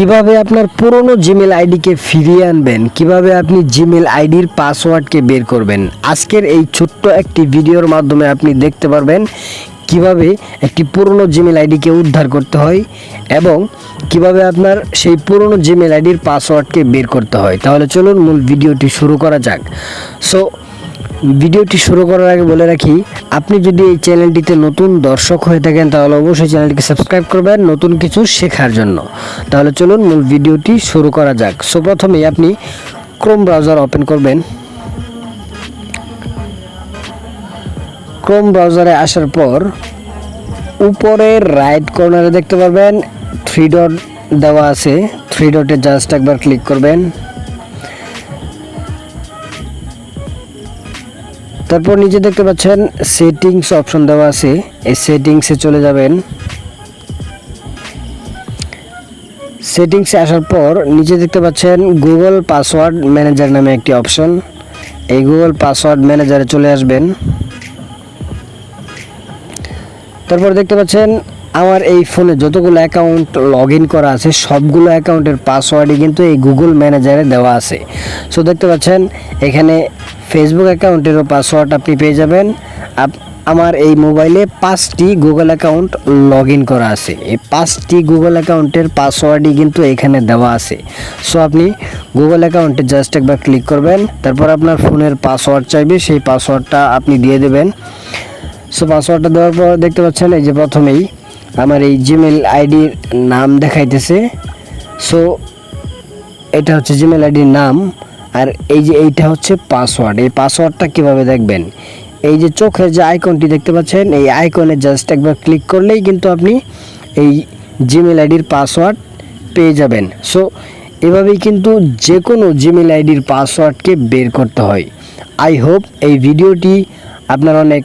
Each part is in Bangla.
কীভাবে আপনার পুরনো জিমেল আইডিকে ফিরিয়ে আনবেন? কীভাবে আপনি জিমেল আইডির পাসওয়ার্ডকে বের করবেন? আজকের এই ছোট্ট একটি ভিডিওর মাধ্যমে আপনি দেখতে পারবেন কীভাবে একটি পুরনো জিমেল আইডিকে উদ্ধার করতে হয় এবং কীভাবে আপনার সেই পুরনো জিমেল আইডির পাসওয়ার্ডকে বের করতে হয়। তাহলে চলুন মূল ভিডিওটি শুরু করা যাক। সো ভিডিওটি শুরু করার আগে বলে রাখি, আপনি যদি এই চ্যানেলটিতে নতুন দর্শক হয়ে থাকেন, তাহলে অবশ্যই চ্যানেলটিকে সাবস্ক্রাইব করবেন নতুন কিছু শেখার জন্য। তাহলে চলুন মূল ভিডিওটি শুরু করা যাক। সো প্রথমেই আপনি ক্রোম ব্রাউজার ওপেন করবেন। ক্রোম ব্রাউজারে আসার পর উপরের রাইট কর্নারে দেখতে পারবেন, থ্রি ডট দেওয়া আছে, থ্রি ডটে জাস্ট একবার ক্লিক করবেন। তারপর নিচে দেখতে পাচ্ছেন সেটিংস অপশন দেওয়া আছে। এই সেটিংসে চলে যাবেন। সেটিংসে আসার পর নিচে দেখতে পাচ্ছেন গুগল পাসওয়ার্ড ম্যানেজার নামে একটি অপশন এই গুগল পাসওয়ার্ড ম্যানেজারে চলে আসবেন। তারপর দেখতে পাচ্ছেন আমার এই ফোনে যতগুলো অ্যাকাউন্ট লগ করা আছে, সবগুলো অ্যাকাউন্টের পাসওয়ার্ডই কিন্তু এই গুগল ম্যানেজারে দেওয়া আছে। সো দেখতে পাচ্ছেন এখানে ফেসবুক অ্যাকাউন্টেরও পাসওয়ার্ড আপনি পেয়ে যাবেন। আমার এই মোবাইলে পাঁচটি গুগল অ্যাকাউন্ট লগ ইন করা আছে। এই পাঁচটি গুগল অ্যাকাউন্টের পাসওয়ার্ডই কিন্তু এখানে দেওয়া আছে। সো আপনি গুগল অ্যাকাউন্টে জাস্ট একবার ক্লিক করবেন, তারপর আপনার ফোনের পাসওয়ার্ড চাইবে, সেই পাসওয়ার্ডটা আপনি দিয়ে দেবেন। সো পাসওয়ার্ডটা দেওয়ার পর দেখতে পাচ্ছেন, এই যে প্রথমেই আমার এই জিমেল আইডির নাম দেখাইতেছে। সো এটা হচ্ছে জিমেল আইডির নাম। আর এই যে এইটা হচ্ছে পাসওয়ার্ড এই পাসওয়ার্ডটা কীভাবে দেখবেন? এই যে চোখের যে আইকনটি দেখতে পাচ্ছেন, এই আইকনে জাস্ট একবার ক্লিক করলেই কিন্তু আপনি এই জিমেল আইডির পাসওয়ার্ড পেয়ে যাবেন। সো এভাবেই কিন্তু যে কোনো জিমেল আইডির পাসওয়ার্ডকে বের করতে হয়। আই হোপ এই ভিডিওটি আপনার অনেক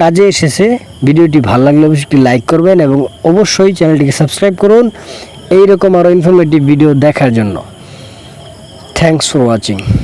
কাজে এসেছে। ভিডিওটি ভালো লাগলে অবশ্যই লাইক করবেন এবং অবশ্যই চ্যানেলটিকে সাবস্ক্রাইব করুন। এই রকম আরও ইনফরমেটিভ ভিডিও দেখার জন্য। thanks for watching.